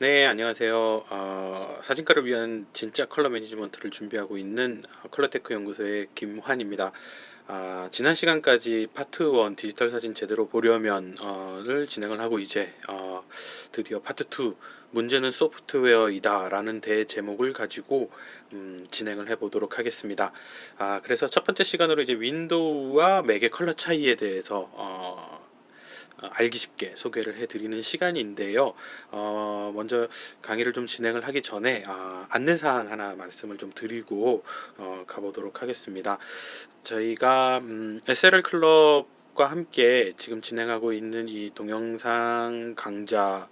네, 안녕하세요. 어, 사진가를 위한 진짜 컬러 매니지먼트를 준비하고 있는 어, 컬러테크 연구소의 김환입니다. 아, 지난 시간까지 파트 1 디지털 사진 제대로 보려면을 진행을 하고 이제 어, 드디어 파트 2 문제는 소프트웨어이다 라는 대제목을 가지고 음, 진행을 해보도록 하겠습니다. 아, 그래서 첫 번째 시간으로 이제 윈도우와 맥의 컬러 차이에 대해서 어, 어, 알기 쉽게 소개를 해드리는 시간인데요. 어, 먼저 강의를 좀 진행을 하기 전에 아, 안내사항 하나 말씀을 좀 드리고 어, 가보도록 하겠습니다. 저희가 음, SLR 클럽과 함께 지금 진행하고 있는 이 동영상 강좌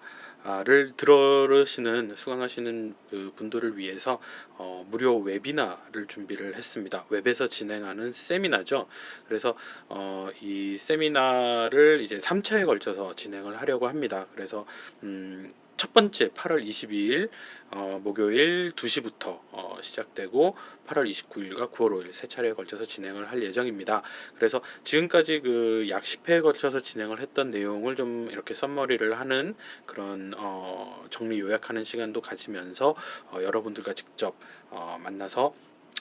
를 들으시는 수강하시는 그 분들을 위해서 어, 무료 웨비나를 준비를 했습니다. 웹에서 진행하는 세미나죠. 그래서 어, 이 세미나를 이제 3차에 걸쳐서 진행을 하려고 합니다. 그래서 음, 첫 번째 8월 22일 어, 목요일 2시부터 어, 시작되고 8월 29일과 9월 5일 세 차례에 걸쳐서 진행을 할 예정입니다. 그래서 지금까지 그 약 10회에 걸쳐서 진행을 했던 내용을 좀 이렇게 썸머리를 하는 그런 어, 정리 요약하는 시간도 가지면서 어, 여러분들과 직접 어, 만나서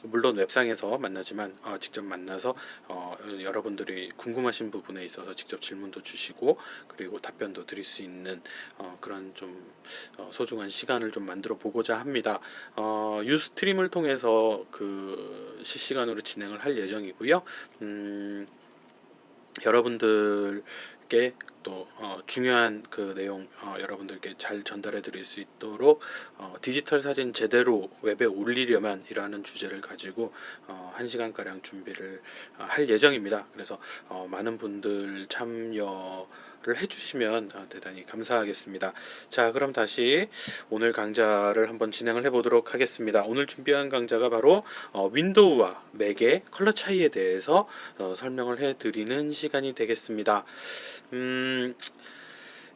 물론 웹상에서 만나지만 어, 직접 만나서 어, 여러분들이 궁금하신 부분에 있어서 직접 질문도 주시고 그리고 답변도 드릴 수 있는 어, 그런 좀 어, 소중한 시간을 좀 만들어 보고자 합니다. 어, 유스트림을 통해서 그 실시간으로 진행을 할 예정이고요. 음, 여러분들 께또 어, 중요한 그 내용 어, 여러분들께 잘 전달해 드릴 수 있도록 어, 디지털 사진 제대로 웹에 올리려면 이라는 주제를 가지고 어, 1시간 가량 준비를 어, 할 예정입니다. 그래서 어, 많은 분들 참여 를 해주시면 어, 대단히 감사하겠습니다. 자, 그럼 다시 오늘 강좌를 한번 진행을 해보도록 하겠습니다. 오늘 준비한 강좌가 바로 어, 윈도우와 맥의 컬러 차이에 대해서 어, 설명을 해드리는 시간이 되겠습니다. 음,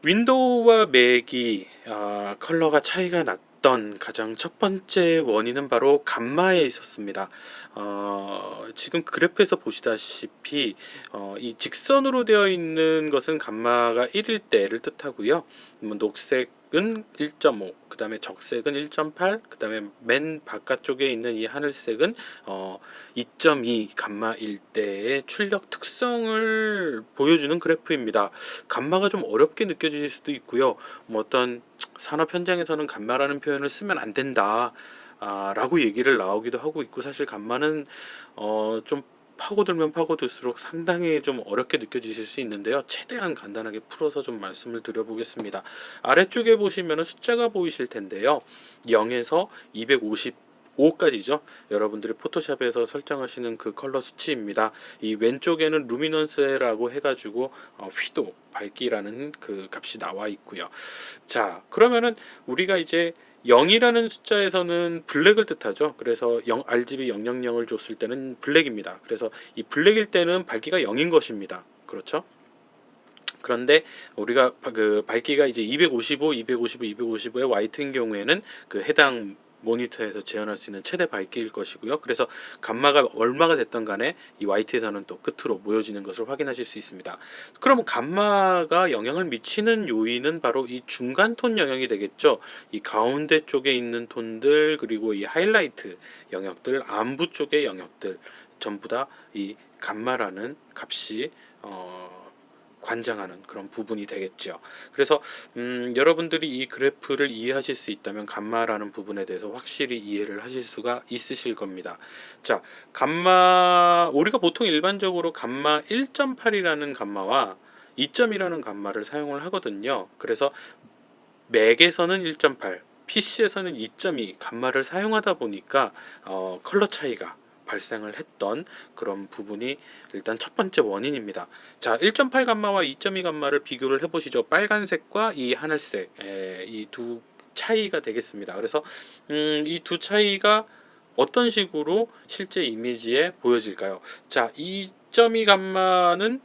윈도우와 맥이 어, 컬러가 차이가 났 던 가장 첫 번째 원인은 바로 감마에 있었습니다. 어, 지금 그래프에서 보시다시피 어, 이 직선으로 되어 있는 것은 감마가 1일 때를 뜻하고요. 뭐 녹색 은 1.5, 그 다음에 적색은 1.8, 그 다음에 맨 바깥쪽에 있는 이 하늘색은 어, 2.2 감마일 때의 출력 특성을 보여주는 그래프입니다. 감마가 좀 어렵게 느껴질 수도 있고요. 뭐 어떤 산업 현장에서는 감마라는 표현을 쓰면 안 된다. 아, 라고 얘기를 나오기도 하고 있고 사실 간만은 어, 좀 파고들면 파고들수록 상당히 좀 어렵게 느껴지실 수 있는데요. 최대한 간단하게 풀어서 좀 말씀을 드려보겠습니다. 아래쪽에 보시면 숫자가 보이실 텐데요. 0에서 255까지죠. 여러분들이 포토샵에서 설정하시는 그 컬러 수치입니다. 이 왼쪽에는 루미넌스라고 해가지고 어, 휘도 밝기라는 그 값이 나와 있고요. 자, 그러면은 우리가 이제 0이라는 숫자에서는 블랙을 뜻하죠. 그래서 0 RGB 000을 줬을 때는 블랙입니다. 그래서 이 블랙일 때는 밝기가 0인 것입니다. 그렇죠? 그런데 우리가 그 밝기가 이제 255, 255, 255의 화이트인 경우에는 그 해당 모니터에서 재현할 수 있는 최대 밝기일 것이고요. 그래서 감마가 얼마가 됐던 간에 이 화이트에서는 또 끝으로 모여지는 것을 확인하실 수 있습니다. 그럼 감마가 영향을 미치는 요인은 바로 이 중간 톤 영역이 되겠죠. 이 가운데 쪽에 있는 톤들 그리고 이 하이라이트 영역들, 안부 쪽의 영역들 전부 다 이 감마라는 값이 어 관장하는 그런 부분이 되겠죠. 그래서 음, 여러분들이 이 그래프를 이해하실 수 있다면 감마라는 부분에 대해서 확실히 이해를 하실 수가 있으실 겁니다. 자, 감마 우리가 보통 일반적으로 감마 1.8이라는 감마와 2.이라는 감마를 사용을 하거든요. 그래서 맥에서는 1.8, PC에서는 2.2 감마를 사용하다 보니까 어, 컬러 차이가 발생을 했던 그런 부분이 일단 첫 번째 원인입니다. 자, 1.8 감마와 2.2 감마를 비교를 해보시죠. 빨간색과 이 하늘색 이두 차이가 되겠습니다. 그래서 음, 이 두 차이가 어떤 식으로 실제 이미지에 보여질까요? 자, 2.2 감마는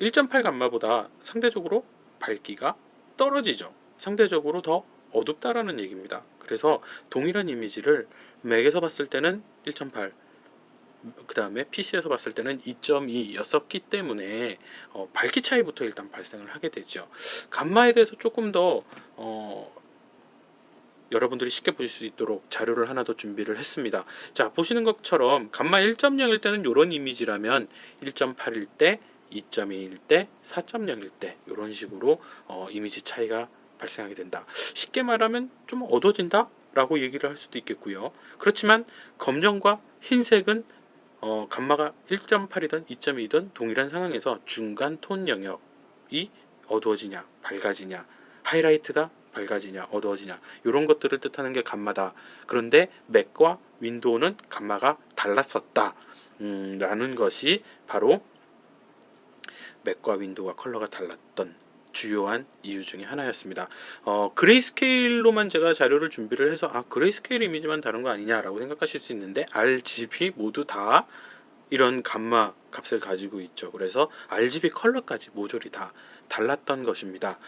1.8 감마보다 상대적으로 밝기가 떨어지죠. 상대적으로 더 어둡다라는 얘기입니다. 그래서 동일한 이미지를 맥에서 봤을 때는 1.8, 그 다음에 PC에서 봤을 때는 2.2였었기 때문에 어, 밝기 차이부터 일단 발생을 하게 되죠. 감마에 대해서 조금 더 어, 여러분들이 쉽게 보실 수 있도록 자료를 하나 더 준비를 했습니다. 자, 보시는 것처럼 감마 1.0일 때는 이런 이미지라면 1.8일 때, 2.2일 때, 4.0일 때 이런 식으로 어, 이미지 차이가 발생하게 된다. 쉽게 말하면 좀 어두워진다 라고 얘기를 할 수도 있겠고요. 그렇지만 검정과 흰색은 어, 감마가 1.8이든 2.2든 동일한 상황에서 중간 톤 영역이 어두워지냐 밝아지냐 하이라이트가 밝아지냐 어두워지냐 이런 것들을 뜻하는 게 감마다. 그런데 맥과 윈도우는 감마가 달랐었다. 음, 라는 것이 바로 맥과 윈도우와 컬러가 달랐던 주요한 이유 중에 하나였습니다. 어, 그레이스케일로만 제가 자료를 준비를 해서 아 그레이스케일 이미지만 다른 거 아니냐라고 생각하실 수 있는데 RGB 모두 다 이런 감마 값을 가지고 있죠. 그래서 RGB 컬러까지 모조리 다 달랐던 것입니다.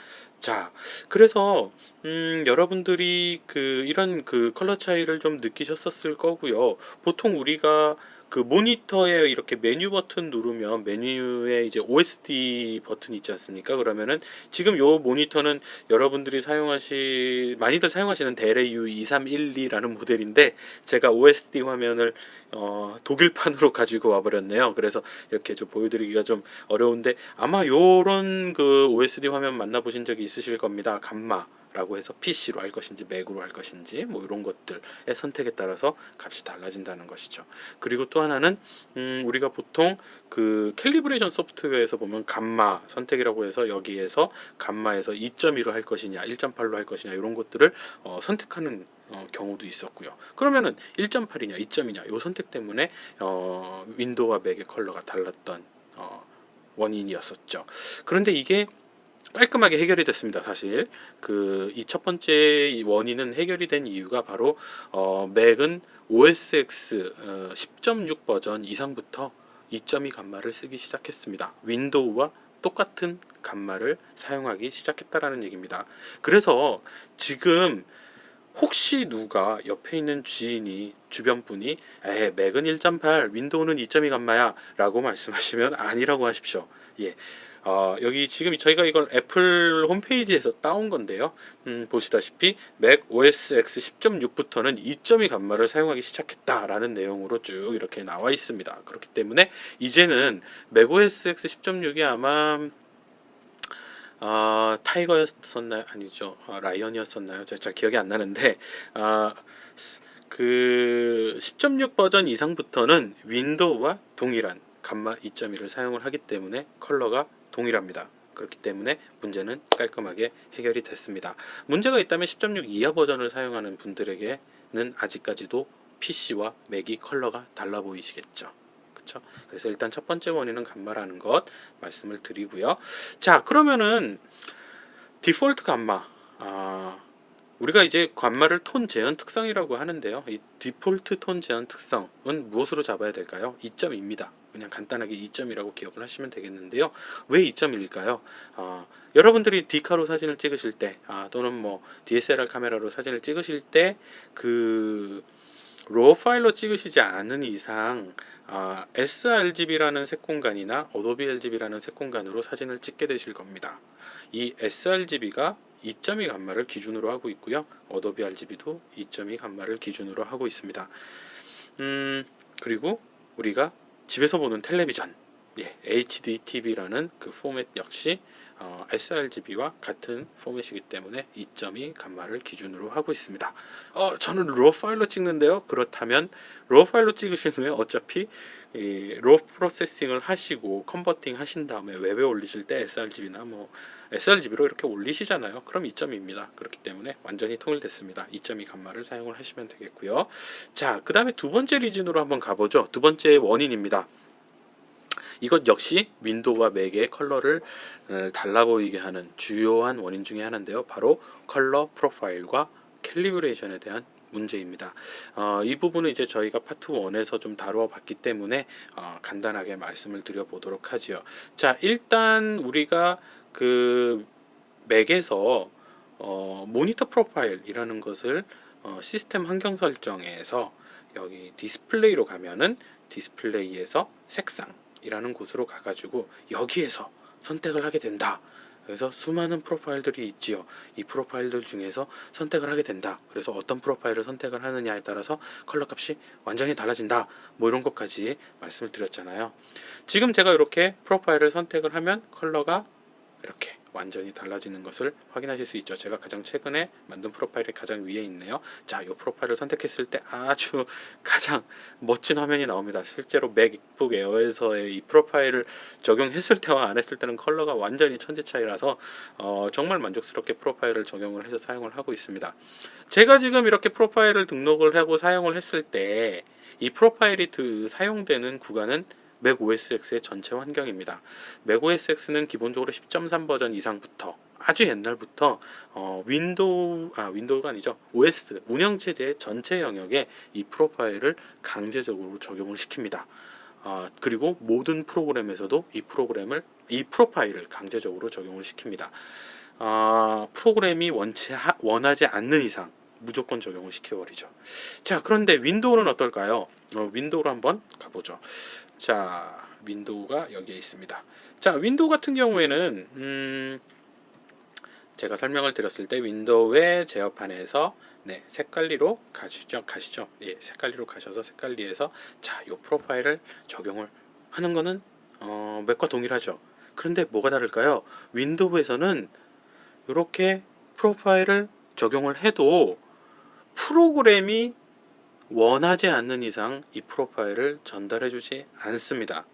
자, 그래서 음, 여러분들이 그 이런 그 컬러 차이를 좀 느끼셨었을 거고요. 보통 우리가 그 모니터에 이렇게 메뉴 버튼 누르면 메뉴에 이제 OSD 버튼 있지 않습니까? 그러면은 지금 요 모니터는 여러분들이 사용하시 많이들 사용하시는 델의 U2312라는 모델인데 제가 OSD 화면을 어, 독일판으로 가지고 와버렸네요. 그래서 이렇게 좀 보여드리기가 좀 어려운데 아마 요런 그 OSD 화면 만나보신 적이 있으실 겁니다. 감마. 라고 해서 PC로 할 것인지 맥으로 할 것인지 뭐 이런 것들의 선택에 따라서 값이 달라진다는 것이죠. 그리고 또 하나는 음, 우리가 보통 그 캘리브레이션 소프트웨어에서 보면 감마 선택이라고 해서 여기에서 감마에서 2.2로 할 것이냐 1.8로 할 것이냐 이런 것들을 어, 선택하는 어, 경우도 있었고요. 그러면은 1.8이냐 2.2냐 요 선택 때문에 어, 윈도우와 맥의 컬러가 달랐던 어, 원인이었었죠. 그런데 이게 깔끔하게 해결이 됐습니다. 사실 그 이 첫 번째 이 원인은 해결이 된 이유가 바로 어, 맥은 OS X 어, 10.6 버전 이상부터 2.2 감마를 쓰기 시작했습니다. 윈도우와 똑같은 감마를 사용하기 시작했다라는 얘기입니다. 그래서 지금 혹시 누가 옆에 있는 지인이 주변 분이 에 맥은 1.8 윈도우는 2.2 감마야 라고 말씀하시면 아니라고 하십시오. 예. 어, 여기 지금 저희가 이걸 애플 홈페이지에서 따온 건데요. 음, 보시다시피 맥 OS X 10.6부터는 2.2 감마를 사용하기 시작했다라는 내용으로 쭉 이렇게 나와 있습니다. 그렇기 때문에 이제는 맥 OS X 10.6이 아마 아 타이거였었나요? 아니죠. 아, 라이언이었었나요? 제가 잘 기억이 안 나는데 아, 그10.6 버전 이상부터는 윈도우와 동일한 감마 2.1을 사용을 하기 때문에 컬러가 동일합니다. 그렇기 때문에 문제는 깔끔하게 해결이 됐습니다. 문제가 있다면 10.6 이하 버전을 사용하는 분들에게는 아직까지도 PC와 맥이 컬러가 달라 보이시겠죠. 그렇죠? 그래서 일단 첫 번째 원인은 감마라는 것 말씀을 드리고요. 자, 그러면은 디폴트 감마 아, 우리가 이제 감마를 톤 재현 특성이라고 하는데요. 이 디폴트 톤 재현 특성은 무엇으로 잡아야 될까요? 2점입니다. 그냥 간단하게 2점이라고 기억을 하시면 되겠는데요. 왜 2점일까요? 어, 여러분들이 디카로 사진을 찍으실 때 아, 또는 뭐 DSLR 카메라로 사진을 찍으실 때그 로우 파일로 찍으시지 않은 이상 아, sRGB라는 색 공간이나 어도비 RGB라는 색 공간으로 사진을 찍게 되실 겁니다. 이 sRGB가 2.2 감마를 기준으로 하고 있고요. 어도비 RGB도 2.2 감마를 기준으로 하고 있습니다. 음, 그리고 우리가 집에서 보는 텔레비전, 예, HD TV라는 그 포맷 역시 어, sRGB와 같은 포맷이기 때문에 2.2 감마를 기준으로 하고 있습니다. 어, 저는 로 파일로 찍는데요. 그렇다면 로 파일로 찍으신 후에 어차피 이, 로 프로세싱을 하시고 컨버팅 하신 다음에 웹에 올리실 때 sRGB나 뭐 sRGB로 이렇게 올리시잖아요. 그럼 2.2입니다. 그렇기 때문에 완전히 통일됐습니다. 2.2 감마를 사용을 하시면 되겠고요. 자, 그 다음에 두 번째 리즌으로 한번 가보죠. 두 번째 원인입니다. 이것 역시 윈도우와 맥의 컬러를 어, 달라 보이게 하는 주요한 원인 중에 하나인데요. 바로 컬러 프로파일과 캘리브레이션에 대한 문제입니다. 어, 이 부분은 이제 저희가 파트 1에서 좀 다루어 봤기 때문에 어, 간단하게 말씀을 드려 보도록 하지요. 자, 일단 우리가 그 맥에서 어, 모니터 프로파일이라는 것을 어, 시스템 환경 설정에서 여기 디스플레이로 가면은 디스플레이에서 색상 이라는 곳으로 가가지고 여기에서 선택을 하게 된다. 그래서 수많은 프로파일들이 있지요. 이 프로파일들 중에서 선택을 하게 된다. 그래서 어떤 프로파일을 선택을 하느냐에 따라서 컬러 값이 완전히 달라진다. 뭐 이런 것까지 말씀을 드렸잖아요. 지금 제가 이렇게 프로파일을 선택을 하면 컬러가 이렇게 완전히 달라지는 것을 확인하실 수 있죠. 제가 가장 최근에 만든 프로파일이 가장 위에 있네요. 자, 이 프로파일을 선택했을 때 아주 가장 멋진 화면이 나옵니다. 실제로 맥북 에어에서의 이 프로파일을 적용했을 때와 안 했을 때는 컬러가 완전히 천지 차이라서 어, 정말 만족스럽게 프로파일을 적용을 해서 사용을 하고 있습니다. 제가 지금 이렇게 프로파일을 등록을 하고 사용을 했을 때 이 프로파일이 그 사용되는 구간은 맥 OS X의 전체 환경입니다. 맥 OS X는 기본적으로 10.3 버전 이상부터 아주 옛날부터 어, 윈도우 아 윈도우가 아니죠 OS 운영 체제의 전체 영역에 이 프로파일을 강제적으로 적용을 시킵니다. 아, 그리고 모든 프로그램에서도 이 프로그램을 이 프로파일을 강제적으로 적용을 시킵니다. 아, 프로그램이 원치 하, 원하지 않는 이상 무조건 적용을 시켜버리죠. 자, 그런데 윈도우는 어떨까요? 어, 윈도우로 한번 가보죠. 자, 윈도우가 여기에 있습니다. 자, 윈도우 같은 경우에는 음, 제가 설명을 드렸을 때 윈도우의 제어판에서 네, 색깔리로 가시죠. 가시죠. 예, 색깔리로 가셔서 색깔리에서 자, 요 프로파일을 적용을 하는 거는 어, 맥과 동일하죠. 그런데 뭐가 다를까요? 윈도우에서는 이렇게 프로파일을 적용을 해도 프로그램이 원하지 않는 이상 이 프로파일을 전달해 주지 않습니다.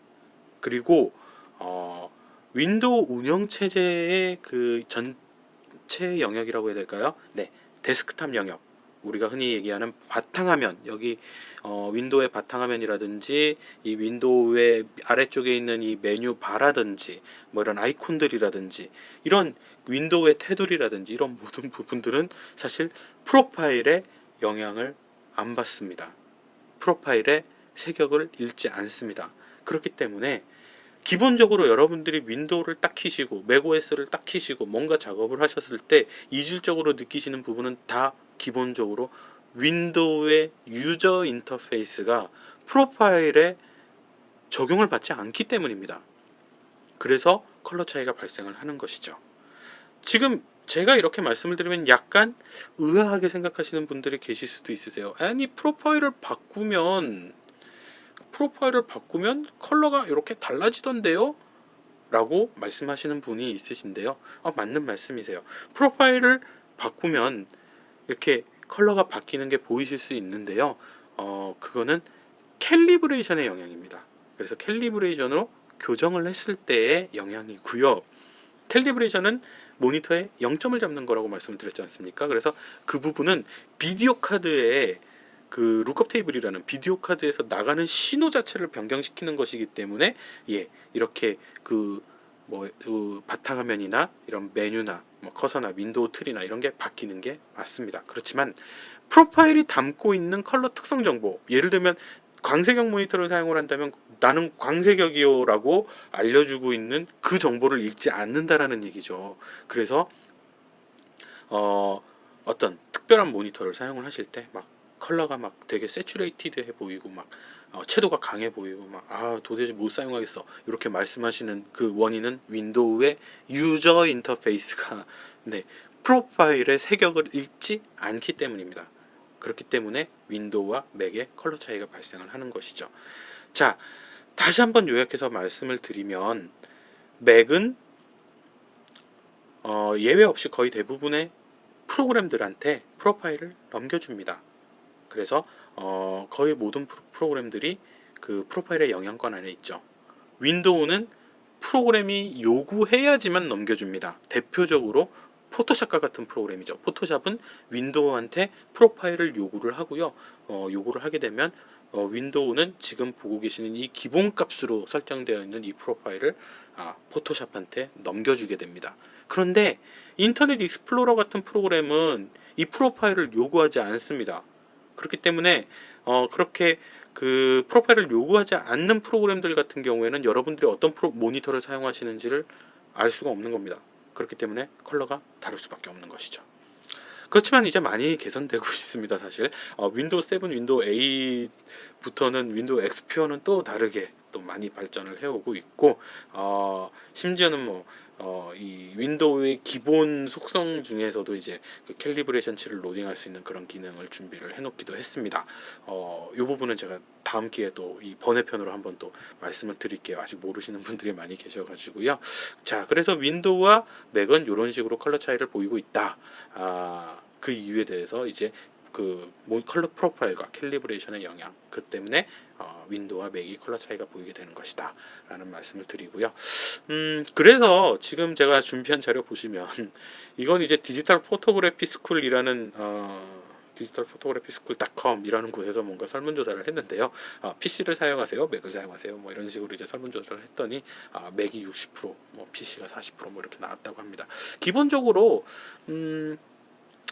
그리고 어, 윈도우 운영 체제의 그 전체 영역이라고 해야 될까요? 네, 데스크탑 영역. 우리가 흔히 얘기하는 바탕화면 여기 어, 윈도우의 바탕화면이라든지 이 윈도우의 아래쪽에 있는 이 메뉴 바라든지 뭐 이런 아이콘들이라든지 이런 윈도우의 테두리라든지 이런 모든 부분들은 사실 프로파일에 영향을 안 받습니다. 프로파일에 세격을 잃지 않습니다. 그렇기 때문에 기본적으로 여러분들이 윈도우를 딱 키시고 맥OS를 딱 키시고 뭔가 작업을 하셨을 때 이질적으로 느끼시는 부분은 다 기본적으로 윈도우의 유저 인터페이스가 프로파일에 적용을 받지 않기 때문입니다. 그래서 컬러 차이가 발생을 하는 것이죠. 지금 제가 이렇게 말씀을 드리면 약간 의아하게 생각하시는 분들이 계실 수도 있으세요. 아니 프로파일을 바꾸면 프로파일을 바꾸면 컬러가 이렇게 달라지던데요? 라고 말씀하시는 분이 있으신데요. 아, 맞는 말씀이세요. 프로파일을 바꾸면 이렇게 컬러가 바뀌는 게 보이실 수 있는데요. 어, 그거는 캘리브레이션의 영향입니다. 그래서 캘리브레이션으로 교정을 했을 때의 영향이고요. 캘리브레이션은 모니터에 0점을 잡는 거라고 말씀을 드렸지 않습니까? 그래서 그 부분은 비디오 카드에 그 룩업 테이블이라는 비디오 카드에서 나가는 신호 자체를 변경시키는 것이기 때문에 예 이렇게 그 뭐 그 바탕화면이나 이런 메뉴나 뭐 커서나 윈도우 틀이나 이런 게 바뀌는 게 맞습니다. 그렇지만 프로파일이 담고 있는 컬러 특성 정보 예를 들면 광색역 모니터를 사용을 한다면 나는 광색역이요라고 알려주고 있는 그 정보를 읽지 않는다라는 얘기죠. 그래서 어 어떤 특별한 모니터를 사용을 하실 때 막 컬러가 막 되게 세츄레이티드해 보이고 막 어, 채도가 강해 보이고 막 아 도대체 못 사용하겠어 이렇게 말씀하시는 그 원인은 윈도우의 유저 인터페이스가 네 프로파일의 세격을 읽지 않기 때문입니다. 그렇기 때문에 윈도우와 맥의 컬러 차이가 발생을 하는 것이죠. 자, 다시 한번 요약해서 말씀을 드리면 맥은 어, 예외 없이 거의 대부분의 프로그램들한테 프로파일을 넘겨줍니다. 그래서 어, 거의 모든 프로- 프로그램들이 그 프로파일의 영향권 안에 있죠. 윈도우는 프로그램이 요구해야지만 넘겨줍니다. 대표적으로 포토샵과 같은 프로그램이죠. 포토샵은 윈도우한테 프로파일을 요구를 하고요. 어, 요구를 하게 되면 어, 윈도우는 지금 보고 계시는 이 기본값으로 설정되어 있는 이 프로파일을 아, 포토샵한테 넘겨주게 됩니다. 그런데 인터넷 익스플로러 같은 프로그램은 이 프로파일을 요구하지 않습니다. 그렇기 때문에 어, 그렇게 그 프로파일을 요구하지 않는 프로그램들 같은 경우에는 여러분들이 어떤 프로 모니터를 사용하시는지를 알 수가 없는 겁니다. 그렇기 때문에 컬러가 다를 수밖에 없는 것이죠. 그렇지만 이제 많이 개선되고 있습니다. 사실 어, 윈도우 7, 윈도우 8부터는 윈도우 XP는 또 다르게 또 많이 발전을 해오고 있고 어, 심지어는 뭐 어, 이 윈도우의 기본 속성 중에서도 이제 그 캘리브레이션 치를 로딩할 수 있는 그런 기능을 준비를 해놓기도 했습니다. 어, 이 부분은 제가 다음 기회에 또 이 번외편으로 한번 또 말씀을 드릴게요. 아직 모르시는 분들이 많이 계셔가지고요. 자, 그래서 윈도우와 맥은 이런 식으로 컬러 차이를 보이고 있다. 아, 그 이유에 대해서 이제 그뭐 컬러 프로파일과 캘리브레이션의 영향 그 때문에 어, 윈도우와 맥이 컬러 차이가 보이게 되는 것이다 라는 말씀을 드리고요. 음 그래서 지금 제가 준비한 자료 보시면 이건 이제 디지털 포토그래피 스쿨이라는 어, 디지털 포토그래피 스쿨.com이라는 곳에서 뭔가 설문조사를 했는데요. 아, PC를 사용하세요, 맥을 사용하세요, 뭐 이런 식으로 이제 설문조사를 했더니 아, 맥이 60%, 뭐 PC가 40%뭐 이렇게 나왔다고 합니다. 기본적으로 음,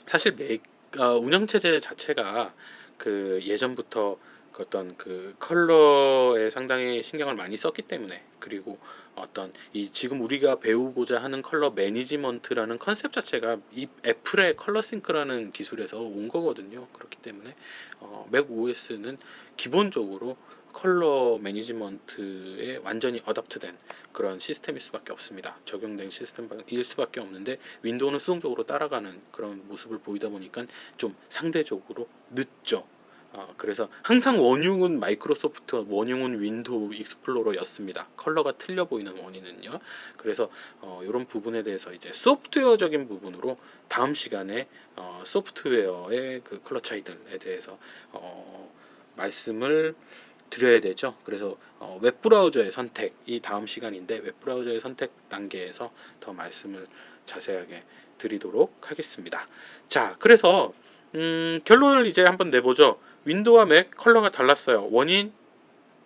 사실 맥 어, 운영 체제 자체가 그 예전부터 그 어떤 그 컬러에 상당히 신경을 많이 썼기 때문에 그리고 어떤 이 지금 우리가 배우고자 하는 컬러 매니지먼트라는 컨셉 자체가 이 애플의 컬러 싱크라는 기술에서 온 거거든요. 그렇기 때문에 어, 맥 OS는 기본적으로 컬러 매니지먼트에 완전히 어답트된 그런 시스템일 수밖에 없습니다. 적용된 시스템일 수밖에 없는데 윈도우는 수동적으로 따라가는 그런 모습을 보이다 보니까 좀 상대적으로 늦죠. 어, 그래서 항상 원흉은 마이크로소프트, 원흉은 윈도우 익스플로러였습니다. 컬러가 틀려 보이는 원인은요. 그래서 어, 이런 부분에 대해서 이제 소프트웨어적인 부분으로 다음 시간에 어, 소프트웨어의 그 컬러 차이들에 대해서 어, 말씀을 드려야 되죠. 그래서 어, 웹브라우저의 선택 이 다음 시간인데 웹브라우저의 선택 단계에서 더 말씀을 자세하게 드리도록 하겠습니다. 자, 그래서 음, 결론을 이제 한번 내보죠. 윈도우와 맥 컬러가 달랐어요. 원인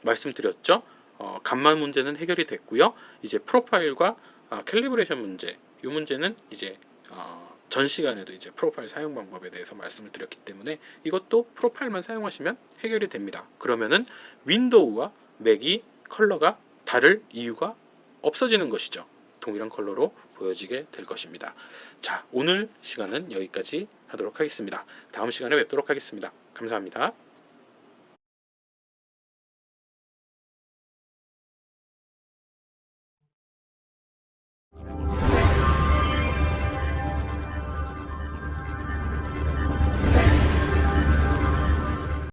말씀드렸죠. 어, 감만 문제는 해결이 됐고요. 이제 프로파일과 아, 캘리브레이션 문제, 이 문제는 이제 어, 전 시간에도 이제 프로파일 사용 방법에 대해서 말씀을 드렸기 때문에 이것도 프로파일만 사용하시면 해결이 됩니다. 그러면은 윈도우와 맥이 컬러가 다를 이유가 없어지는 것이죠. 동일한 컬러로 보여지게 될 것입니다. 자, 오늘 시간은 여기까지 하도록 하겠습니다. 다음 시간에 뵙도록 하겠습니다. 감사합니다.